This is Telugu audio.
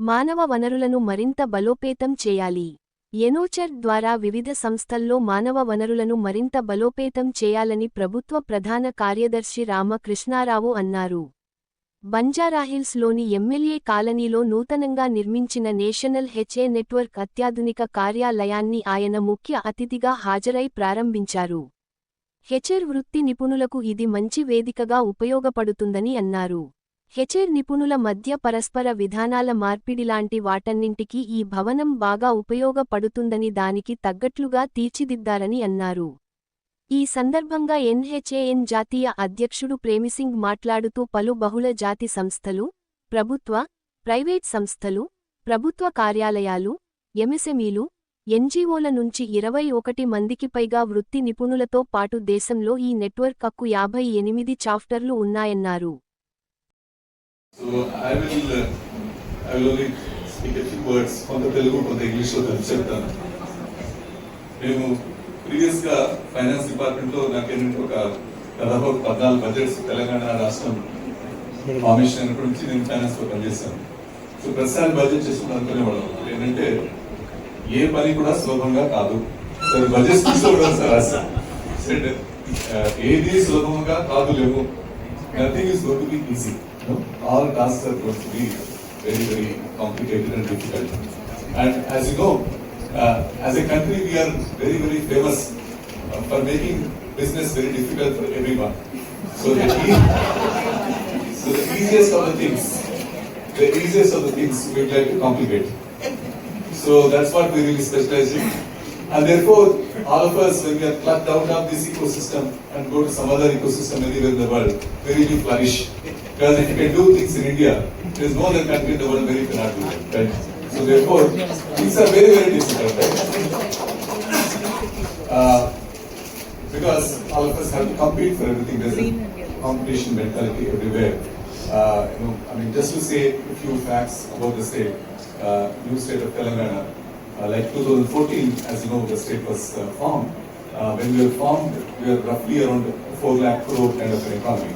మానవ వనరులను మరింత బలోపేతం చేయాలి. ఎనోచర్ ద్వారా వివిధ సంస్థల్లో మానవ వనరులను మరింత బలోపేతం చేయాలని ప్రభుత్వ ప్రధాన కార్యదర్శి రామకృష్ణారావు అన్నారు. బంజారాహిల్స్లోని ఎమ్మెల్యే కాలనీలో నూతనంగా నిర్మించిన నేషనల్ హెచ్ఏ నెట్వర్క్ అత్యాధునిక కార్యాలయాన్ని ఆయన ముఖ్య అతిథిగా హాజరై ప్రారంభించారు. హెచ్ఏర్ వృత్తి నిపుణులకు ఇది మంచి వేదికగా ఉపయోగపడుతుందని అన్నారు. హెచెర్ నిపుణుల మధ్య పరస్పర విధానాల మార్పిడిలాంటి వాటన్నింటికీ ఈ భవనం బాగా ఉపయోగపడుతుందని దానికి తగ్గట్లుగా తీర్చిదిద్దారని అన్నారు. ఈ సందర్భంగా ఎన్హెచ్ఏఎన్ జాతీయ అధ్యక్షుడు ప్రేమిసింగ్ మాట్లాడుతూ పలు బహుళ జాతి సంస్థలు ప్రభుత్వ ప్రైవేట్ సంస్థలు ప్రభుత్వ కార్యాలయాలు ఎంఎస్ఎంఈలు ఎన్జీఓల నుంచి ఇరవై ఒకటి మందికి పైగా వృత్తి నిపుణులతో పాటు దేశంలో ఈ నెట్వర్క్ హక్కు యాభై ఎనిమిది చాప్టర్లు ఉన్నాయన్నారు. So I will, uh, I will only speak a few words. కొంత తెలుగు కొంత ఇంగ్లీష్లో కలిసి చెప్తాను. మేము ప్రీవియస్గా ఫైనాన్స్ డిపార్ట్మెంట్లో నాకు ఏంటంటే ఒక దాదాపు పద్నాలుగు బడ్జెట్స్ తెలంగాణ రాష్ట్రం ఫార్మేషన్ అయినప్పటి నుంచి నేను ఫైనాన్స్లో పనిచేస్తాను సో ప్రతిసారి బడ్జెట్ చేసుకుని అనుకునేవాళ్ళం ఏంటంటే ఏ పని కూడా సులభంగా కాదు. సో బడ్జెట్ తీసుకోవడం సార్ రాశాను ఏది సులభంగా కాదు లేవు. Nothing is going to be easy. No? All tasks are going to be very, very complicated and difficult. And as you know, uh, as a country, we are very, very famous uh, for making business very difficult for everyone. So the, e- so the easiest of the things, the easiest of the things we'd like to complicate. So that's what we really specialize in. And therefore, all of us, when we are plucked out of this ecosystem and go to some other ecosystem anywhere in the world, we really flourish. Because if you can do things in India, there is no other country in the world where you cannot do them. Right? So therefore, things are very, very difficult. Right? Uh, because all of us have to compete for everything. There's a competition mentality everywhere. Uh, you know, I mean, just to say a few facts about the state, uh, new state of Telangana, like 2014, as you know, the state was uh, formed. Uh, when we were formed, we were roughly around 4 lakh crore kind of an economy.